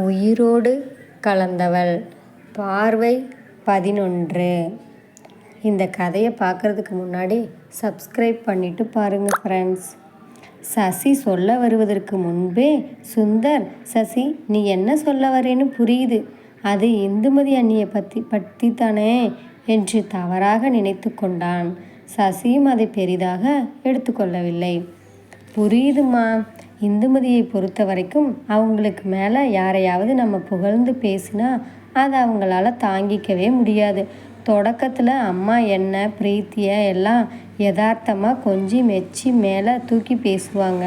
உயிரோடு கலந்தவள். பார்வை பதினொன்று. இந்த கதையை பார்க்குறதுக்கு முன்னாடி சப்ஸ்கிரைப் பண்ணிவிட்டு பாருங்கள் ஃப்ரெண்ட்ஸ் சசி சொல்ல வருவதற்கு முன்பே சுந்தர் சசி நீ என்ன சொல்ல வரேன்னு புரியுது. அது இந்துமதி அண்ணியை பற்றி பற்றி தானே என்று தவறாக நினைத்து கொண்டான். சசியும் அதை பெரிதாக எடுத்துக்கொள்ளவில்லை. புரியுதுமா இந்துமதியை பொறுத்த வரைக்கும் அவங்களுக்கு மேலே யாரையாவது நம்ம புகழ்ந்து பேசினா அது அவங்களால தாங்கிக்கவே முடியாது. தொடக்கத்தில் அம்மா என்ன பிரீத்தியை எல்லாம் யதார்த்தமாக கொஞ்சி மெச்சி மேலே தூக்கி பேசுவாங்க.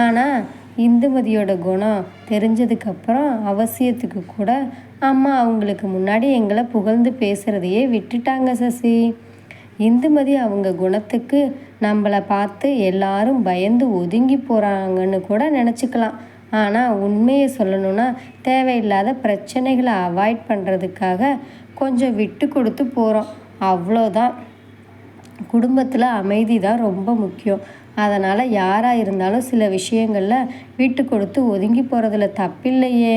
ஆனால் இந்துமதியோட குணம் தெரிஞ்சதுக்கப்புறம் அவசியத்துக்கு கூட அம்மா அவங்களுக்கு முன்னாடி எங்களை புகழ்ந்து பேசுகிறதையே விட்டுட்டாங்க சசி. இந்துமதி அவங்க குணத்துக்கு நம்மளை பார்த்து எல்லாரும் பயந்து ஒதுங்கி போகிறாங்கன்னு கூட நினச்சிக்கலாம். ஆனால் உண்மையை சொல்லணும்னா தேவையில்லாத பிரச்சனைகளை அவாய்ட் பண்ணுறதுக்காக கொஞ்சம் விட்டு கொடுத்து போகிறோம் அவ்வளோதான். குடும்பத்தில் அமைதி தான் ரொம்ப முக்கியம். அதனால் யாராக இருந்தாலும் சில விஷயங்களில் விட்டு கொடுத்து ஒதுங்கி போகிறதுல தப்பில்லையே.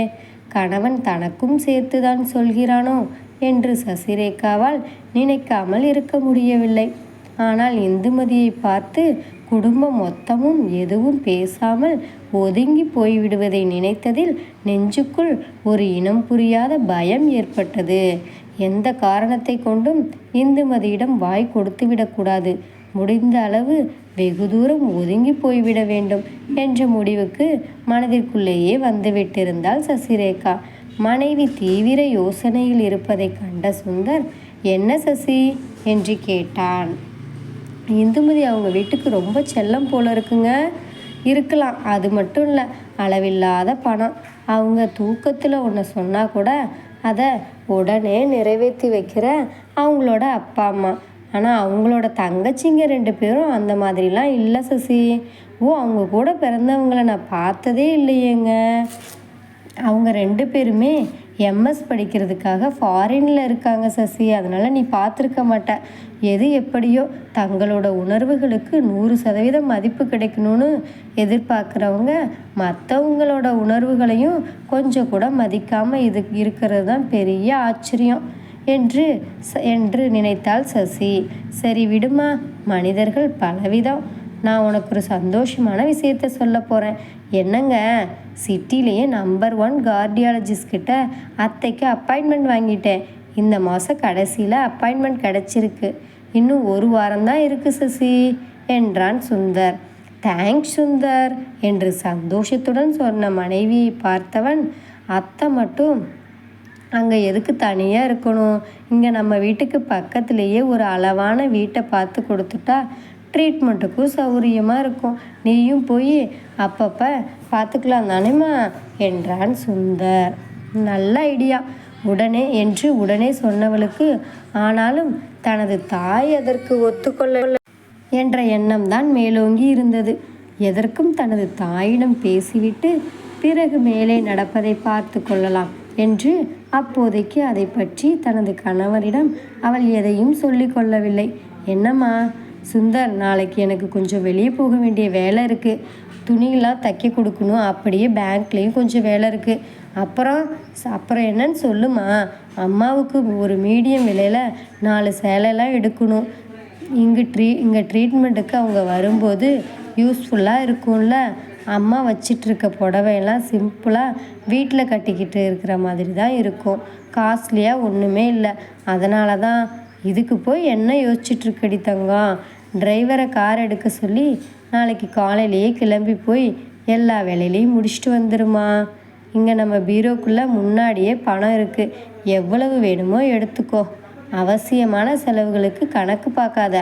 கணவன் தனக்கும் சேர்த்து தான் சொல்கிறானோ? என்று சசிரேகாவால் நினைக்காமல் இருக்க முடியவில்லை. ஆனால் இந்துமதியை பார்த்து குடும்பம் மொத்தமும் எதுவும் பேசாமல் ஒதுங்கி போய்விடுவதை நினைத்ததில் நெஞ்சுக்குள் ஒரு இனம் புரியாத பயம் ஏற்பட்டது. எந்த காரணத்தை கொண்டும் இந்துமதியிடம் வாய் கொடுத்து விடக்கூடாது. முடிந்த அளவு வெகு தூரம் ஒதுங்கி போய்விட வேண்டும் என்ற முடிவுக்கு மனதிற்குள்ளேயே வந்துவிட்டிருந்தாள் சசிரேகா. மனைவி தீவிர யோசனையில் இருப்பதை கண்ட சுந்தர் என்ன சசி என்று கேட்டான். இந்துமதி அவங்க வீட்டுக்கு ரொம்ப செல்லம் போல இருக்குங்க. இருக்கலாம் அது மட்டும் இல்லை அளவில்லாத பணம். அவங்க தூக்கத்தில் ஒன்று சொன்னால் கூட அதை உடனே நிறைவேற்றி வைக்கிற அவங்களோட அப்பா அம்மா. ஆனால் அவங்களோட தங்கச்சிங்க ரெண்டு பேரும் அந்த மாதிரிலாம் இல்லை சசி. ஓ அவங்க கூட பிறந்தவங்கள நான் பார்த்ததே இல்லையேங்க. அவங்க ரெண்டு பேருமே எம்எஸ் படிக்கிறதுக்காக ஃபாரினில் இருக்காங்க சசி. அதனால் நீ பார்த்துருக்க மாட்ட. எது எப்படியோ தங்களோட உணர்வுகளுக்கு நூறு சதவீதம் மதிப்பு கிடைக்கணும்னு எதிர்பார்க்குறவங்க மற்றவங்களோட உணர்வுகளையும் கொஞ்சம் கூட மதிக்காமல் இது இருக்கிறது தான் பெரிய ஆச்சரியம் என்று என்று நினைத்தாள் சசி. சரி விடுமா மனிதர்கள் பலவிதம். நான் உனக்கு ஒரு சந்தோஷமான விஷயத்த சொல்ல போகிறேன் என்னங்க? சிட்டிலேயே நம்பர் ஒன் கார்டியாலஜிஸ்ட்கிட்ட அத்தைக்கு அப்பாயின்மெண்ட் வாங்கிட்டேன். இந்த மாதம் கடைசியில் அப்பாயின்மெண்ட் கிடச்சிருக்கு. இன்னும் ஒரு வாரம் தான் இருக்குது சசி என்றான் சுந்தர். தேங்க்ஸ் சுந்தர் என்று சந்தோஷத்துடன் சொன்ன மனைவியை பார்த்தவன் அத்தை மட்டும் அங்கே எதுக்கு தனியாக இருக்கணும்? இங்கே நம்ம வீட்டுக்கு பக்கத்துலேயே ஒரு அளவான வீட்டை பார்த்து கொடுத்துட்டா ட்ரீட்மெண்ட்டுக்கும் சௌகரியமாக இருக்கும். நீயும் போய் அப்பப்போ பார்த்துக்கலாம் தானேம்மா? என்றான் சுந்தர். நல்ல ஐடியா. உடனே என்று உடனே சொன்னவளுக்கு ஆனாலும் தனது தாய் அதற்கு ஒத்துக்கொள்ள என்ற எண்ணம் தான் மேலோங்கி இருந்தது. எதற்கும் தனது தாயிடம் பேசிவிட்டு பிறகு மேலே நடப்பதை பார்த்து கொள்ளலாம் என்று அப்போதைக்கு அதை பற்றி தனது கணவரிடம் அவள் எதையும் சொல்லிக்கொள்ளவில்லை என்னம்மா? சுந்தர் நாளைக்கு எனக்கு கொஞ்சம் வெளியே போக வேண்டிய வேலை இருக்குது துணியெல்லாம் தைக்க கொடுக்கணும். அப்படியே பேங்க்லேயும் கொஞ்சம் வேலை இருக்குது அப்புறம் அப்புறம் என்னன்னு சொல்லுமா? அம்மாவுக்கு ஒரு மீடியம் விலையில் நாலு சேலைலாம் எடுக்கணும். இங்கே ட்ரீ இங்கே ட்ரீட்மெண்ட்டுக்கு அவங்க வரும்போது யூஸ்ஃபுல்லாக இருக்கும்ல. அம்மா வச்சிட்ருக்க புடவையெல்லாம் சிம்பிளாக வீட்டில் கட்டிக்கிட்டு இருக்கிற மாதிரி தான் இருக்கும். காஸ்ட்லியாக ஒன்றுமே இல்லை. அதனால தான் இதுக்கு போய் என்ன யோசிச்சுட்ருக்கடி தங்கம்? டிரைவரை கார் எடுக்க சொல்லி நாளைக்கு காலையிலேயே கிளம்பி போய் எல்லா வேலையிலையும் முடிச்சுட்டு வந்துடுமா இங்கே நம்ம பீரோக்குள்ளே முன்னாடியே பணம் இருக்குது எவ்வளவு வேணுமோ எடுத்துக்கோ. அவசியமான செலவுகளுக்கு கணக்கு பார்க்காத.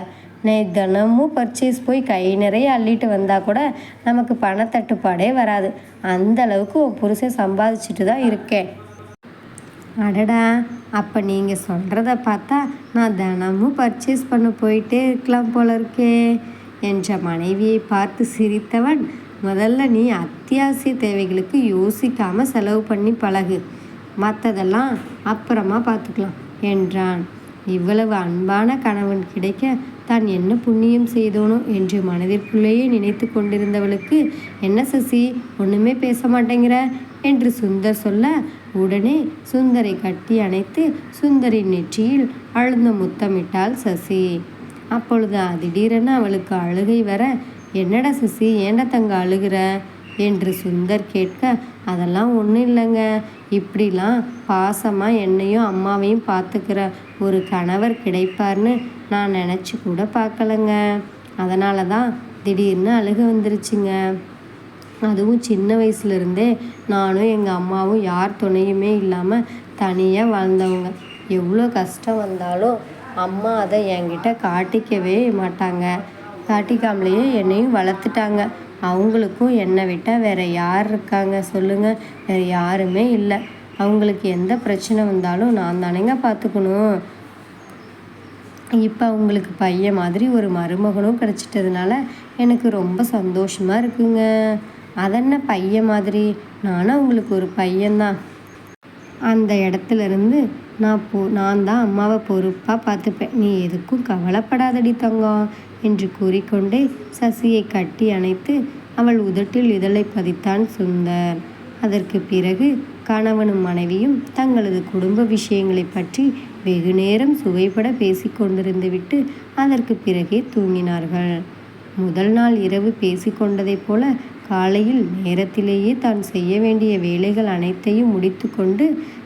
நே தினமும் பர்ச்சேஸ் போய் கை நிறைய அள்ளிட்டு வந்தால் கூட நமக்கு பணத்தட்டுப்பாடே வராது. அந்த அளவுக்கு உன் புருஷன் சம்பாதிச்சுட்டு தான் இருக்கேன். அடடா அப்போ நீங்கள் சொல்கிறத பார்த்தா நான் தினமும் பர்ச்சேஸ் பண்ண போயிட்டே இருக்கலாம் போல இருக்கே. என்ற மனைவியை பார்த்து சிரித்தவன் முதல்ல நீ அத்தியாவசிய தேவைகளுக்கு யோசிக்காமல் செலவு பண்ணி பழகு. மற்றதெல்லாம் அப்புறமா பார்த்துக்கலாம் என்றான். இவ்வளவு அன்பான கணவன் கிடைக்க தான் என்ன புண்ணியம் செய்தோனோ என்று மனதிற்குள்ளேயே நினைத்து கொண்டிருந்தவளுக்கு என்ன சசி ஒன்றுமே பேச மாட்டேங்கிற? என்று சுந்தர் சொல்ல உடனே சுந்தரை கட்டி அணைத்து சுந்தரின் நெற்றியில் அழுந்த முத்தமிட்டாள் சசி. அப்பொழுது திடீரென அவளுக்கு அழுகை வர என்னடா சசி ஏண்டா தங்க அழுகிற? என்று சுந்தர் கேட்க அதெல்லாம் ஒன்றும் இல்லைங்க. இப்படிலாம் பாசமாக என்னையும் அம்மாவையும் பார்த்துக்கிற ஒரு கணவர் கிடைப்பார்னு நான் நினச்சி கூட பார்க்கலங்க. அதனால தான் திடீர்னு அழுக வந்துருச்சுங்க. அதுவும் சின்ன வயசுலேருந்தே நானும் எங்கள் அம்மாவும் யார் துணையுமே இல்லாமல் தனியாக வாழ்ந்தவங்க. எவ்வளோ கஷ்டம் வந்தாலும் அம்மா அதை என்கிட்ட காட்டிக்கவே மாட்டாங்க. காட்டிக்காமலேயே என்னையும் வளர்த்துட்டாங்க. அவங்களுக்கும் என்னை விட்டால் வேறு யார் இருக்காங்க சொல்லுங்கள் வேறு யாருமே இல்லை. அவங்களுக்கு எந்த பிரச்சனை வந்தாலும் நான் தானேங்க பார்த்துக்கணும். இப்போ அவங்களுக்கு பையன் மாதிரி ஒரு மருமகனும் கிடச்சிட்டதுனால எனக்கு ரொம்ப சந்தோஷமாக இருக்குங்க. அதென்ன பையன் மாதிரி? நானும் அவங்களுக்கு ஒரு பையன்தான். அந்த இடத்துல இருந்து நான் போ நான் தான் அம்மாவை பொறுப்பாக பார்த்துப்பேன். நீ எதுக்கும் கவலைப்படாதடி தங்கம் என்று கூறிக்கொண்டே சசியை கட்டி அணைத்து அவள் உதட்டில் இதழை பதித்தான் சுந்தர். அதற்கு பிறகு கணவனும் மனைவியும் தங்களது குடும்ப விஷயங்களை பற்றி வெகு நேரம் சுவைபட பேசிக்கொண்டிருந்துவிட்டு அதற்கு பிறகே தூங்கினார்கள். முதல் நாள் இரவு பேசிக்கொண்டதைப் போல காலையில் நேரத்திலேயே தான் செய்ய வேண்டிய வேலைகள் அனைத்தையும் முடித்துக்கொண்டு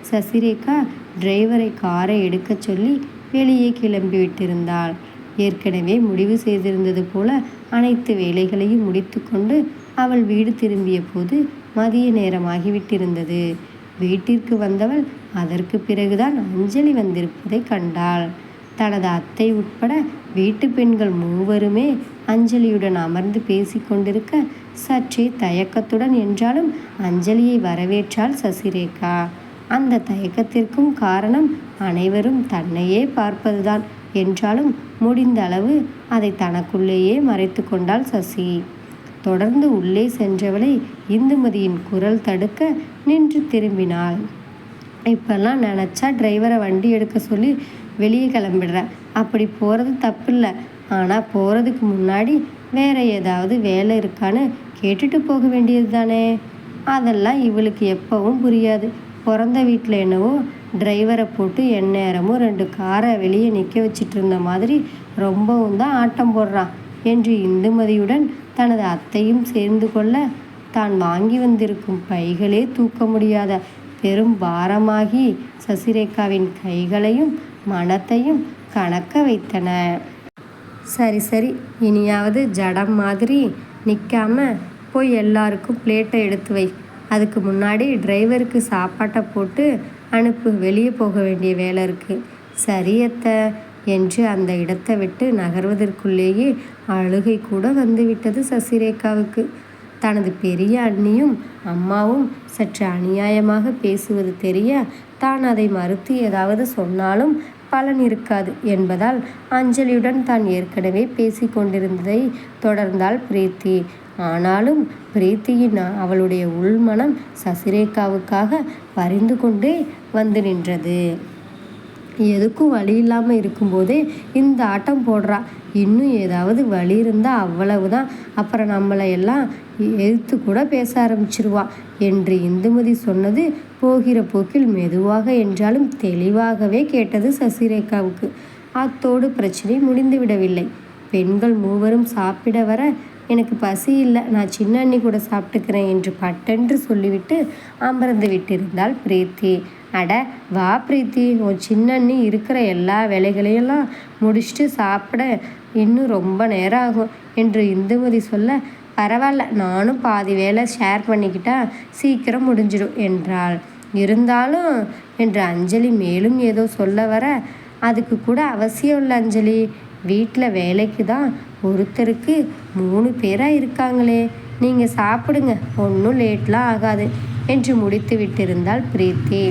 சசிரேகா டிரைவரை காரை எடுக்கச் சொல்லி வெளியே கிளம்பிவிட்டிருந்தாள். ஏற்கனவே முடிவு செய்திருந்தது போல அனைத்து வேலைகளையும் முடித்துக்கொண்டு அவள் வீடு திரும்பிய போது மதிய நேரமாகிவிட்டிருந்தது. வீட்டிற்கு வந்தவள் அதற்கு பிறகுதான் அஞ்சலி வந்திருப்பதை கண்டாள். தனது அத்தை உட்பட வீட்டு பெண்கள் மூவருமே அஞ்சலியுடன் அமர்ந்து பேசிக்கொண்டிருக்க சற்றே தயக்கத்துடன் என்றாலும் அஞ்சலியை வரவேற்றாள் சசிரேகா. அந்த தயக்கத்திற்கும் காரணம் அனைவரும் தன்னையே பார்ப்பதுதான் என்றாலும் முடிந்த அளவு அதை தனக்குள்ளேயே மறைத்து கொண்டாள் சசி. தொடர்ந்து உள்ளே சென்றவளை இந்துமதியின் குரல் தடுக்க நின்று திரும்பினாள். இப்பெல்லாம் நினச்சா டிரைவரை வண்டி எடுக்க சொல்லி வெளியே கிளம்பிடுறேன். அப்படி போகிறது தப்பில்லை. ஆனால் போகிறதுக்கு முன்னாடி வேறு ஏதாவது வேலை இருக்கான்னு கேட்டுட்டு போக வேண்டியது தானே அதெல்லாம் இவளுக்கு எப்பவும் புரியாது. பிறந்த வீட்டில் என்னவோ டிரைவரை போட்டு எந்நேரமும் ரெண்டு காரை வெளியே நிற்க வச்சிட்டு இருந்த மாதிரி ரொம்பவும் தான் ஆட்டம் போடுறான். என்று இந்துமதியுடன் தனது அத்தையும் சேர்ந்து கொள்ள தான் வாங்கி வந்திருக்கும் பைகளே தூக்க முடியாத பெரும் பாரமாகி சசிரேகாவின் கைகளையும் மனத்தையும் கணக்க வைத்தன. சரி சரி இனியாவது ஜடம் மாதிரி நிற்காம போய் எல்லாருக்கும் பிளேட்டை எடுத்து வை. அதுக்கு முன்னாடி டிரைவருக்கு சாப்பாட்டை போட்டு அனுப்பு வெளியே போக வேண்டிய வேலை இருக்குது சரியத்தை என்று அந்த இடத்தை விட்டு நகர்வதற்குள்ளேயே அழுகை கூட வந்துவிட்டது சசிரேகாவுக்கு. தனது பெரிய அண்ணியும் அம்மாவும் சற்று அநியாயமாக பேசுவது தெரிய தான் அதை மறுத்து ஏதாவது சொன்னாலும் பலன் இருக்காது என்பதால் அஞ்சலியுடன் தான் ஏற்கனவே பேசி கொண்டிருந்ததை தொடர்ந்தால் பிரீத்தி. ஆனாலும் பிரீத்தியின் அவளுடைய உள்மனம் சசிரேகாவுக்காக பரிந்து கொண்டே வந்து நின்றது. எதுக்கும் வழி இல்லாமல் இருக்கும்போதே இந்த ஆட்டம் போடுறா. இன்னும் ஏதாவது வழி இருந்தால் அவ்வளவுதான். அப்புறம் நம்மளை எல்லாம் எழுத்து கூட பேச ஆரம்பிச்சிருவா. என்று இந்துமதி சொன்னது போகிற போக்கில் மெதுவாக என்றாலும் தெளிவாகவே கேட்டது சசிரேகாவுக்கு. அத்தோடு பிரச்சனை முடிந்து விடவில்லை பெண்கள் மூவரும் சாப்பிட வர எனக்கு பசி இல்லை நான் சின்ன அண்ணி கூட சாப்பிட்டுக்கிறேன் என்று பட்டென்று சொல்லிவிட்டு அமர்ந்து விட்டிருந்தாள் பிரீத்தி. அட வா பிரீத்தி உன் சின்ன அண்ணி இருக்கிற எல்லா வேலைகளையெல்லாம் முடிச்சுட்டு சாப்பிட இன்னும் ரொம்ப நேரம் ஆகும் என்று இந்துமதி சொல்ல பரவாயில்ல நானும் பாதி வேலை ஷேர் பண்ணிக்கிட்டா சீக்கிரம் முடிஞ்சிடும் என்றாள். இருந்தாலும் என்று அஞ்சலி மேலும் ஏதோ சொல்ல வர அதுக்கு கூட அவசியம் இல்லை அஞ்சலி. வீட்டில் வேலைக்கு தான் ஒருத்தருக்கு மூணு பேராக இருக்காங்களே. நீங்கள் சாப்பிடுங்க ஒன்றும் லேட்லாம் ஆகாது என்று முடித்து விட்டிருந்தாள் பிரீத்தி.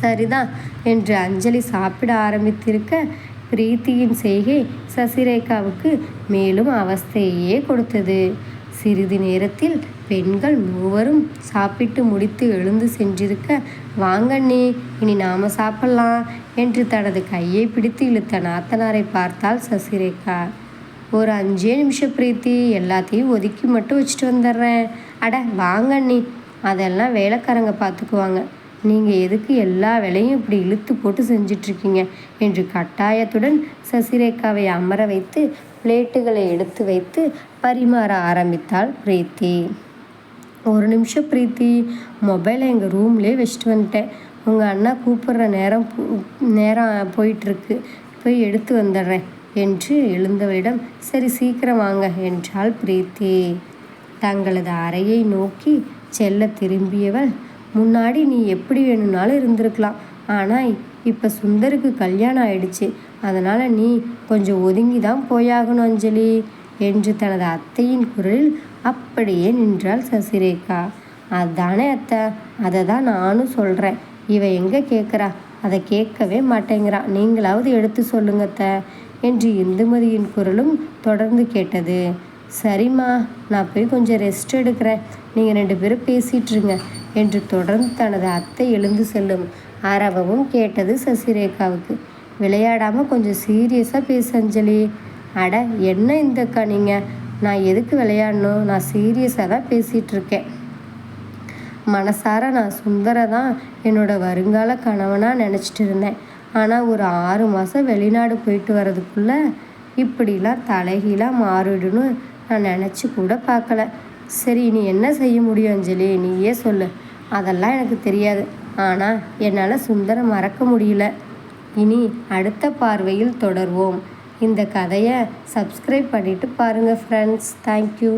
சரிதான் என்று அஞ்சலி சாப்பிட ஆரம்பித்திருக்க பிரீத்தியின் செய்கை சசிரேகாவுக்கு மேலும் அவஸ்தையே கொடுத்தது. சிறிது நேரத்தில் பெண்கள் மூவரும் சாப்பிட்டு முடித்து எழுந்து சென்றிருக்க வாங்கண்ணே இனி நாம சாப்பிடலாம் என்று தனது கையை பிடித்து இழுத்த நாத்தனாரை பார்த்தால் சசிரேகா ஒரு அஞ்சே நிமிஷம் பிரீத்தி எல்லாத்தையும் ஒதுக்கி மட்டும் வச்சுட்டு வந்துடுறேன். அட வாங்க நீ அதெல்லாம் வேலைக்காரங்க பார்த்துக்குவாங்க. நீங்கள் எதுக்கு எல்லா வேலையும் இப்படி இழுத்து போட்டு செஞ்சிட்ருக்கீங்க? என்று கட்டாயத்துடன் சசிரேகாவை அமர வைத்து பிளேட்டுகளை எடுத்து வைத்து பரிமாற ஆரம்பித்தாள் பிரீத்தி. ஒரு நிமிஷம் பிரீத்தி மொபைலை எங்கள் ரூம்லேயே வச்சுட்டு வந்துட்டேன். உங்கள் அண்ணா கூப்பிட்ற நேரம் நேரம் போயிட்டுருக்கு. போய் எடுத்து வந்துடுறேன் என்று எழுந்தவரிடம் சரி சீக்கிரம் வாங்க என்றாள் பிரீத்தி. தங்களது அறையை நோக்கி செல்ல திரும்பியவள் முன்னாடி நீ எப்படி வேணும்னாலும் இருந்திருக்கலாம். ஆனால் இப்போ சுந்தருக்கு கல்யாணம் ஆயிடுச்சு. அதனால் நீ கொஞ்சம் ஒதுங்கி தான் போயாகணும் அஞ்சலி என்று தனது அத்தையின் குரலில் அப்படியே நின்றாள் சசிரேகா. அதானே அத்தை அதை தான் நானும் சொல்கிறேன் இவ எங்கே கேட்குறா அதை கேட்கவே மாட்டேங்கிறா. நீங்களாவது எடுத்து சொல்லுங்கத்தை என்று இந்துமதியின் குரலும் தொடர்ந்து கேட்டது. சரிம்மா நான் போய் கொஞ்சம் ரெஸ்ட் எடுக்கிறேன். நீங்கள் ரெண்டு பேரும் பேசிகிட்ருங்க என்று தொடர்ந்து தனது அத்தை எழுந்து செல்லும் அரவமும் கேட்டது சசிரேகாவுக்கு. விளையாடாமல் கொஞ்சம் சீரியஸாக பேசு அஞ்சலி. அட என்ன இந்தக்கா நீங்கள் நான் எதுக்கு விளையாடணும்? நான் சீரியஸாக தான் பேசிகிட்ருக்கேன் மனசார நான் சுந்தர தான் என்னோட வருங்கால கணவனாக நினச்சிட்டு இருந்தேன். ஆனால் ஒரு ஆறு மாதம் வெளிநாடு போயிட்டு வர்றதுக்குள்ளே இப்படிலாம் தலைகீழாக மாறிடுன்னு நான் நினச்சி கூட பார்க்கல. சரி நீ என்ன செய்ய முடியும் அஞ்சலி? நீயே சொல்லு. அதெல்லாம் எனக்கு தெரியாது. ஆனால் என்னால் சுந்தரம் மறக்க முடியல. இனி அடுத்த பார்வையில் தொடர்வோம். இந்த கதையை சப்ஸ்கிரைப் பண்ணிவிட்டு பாருங்கள் ஃப்ரெண்ட்ஸ் தேங்க்யூ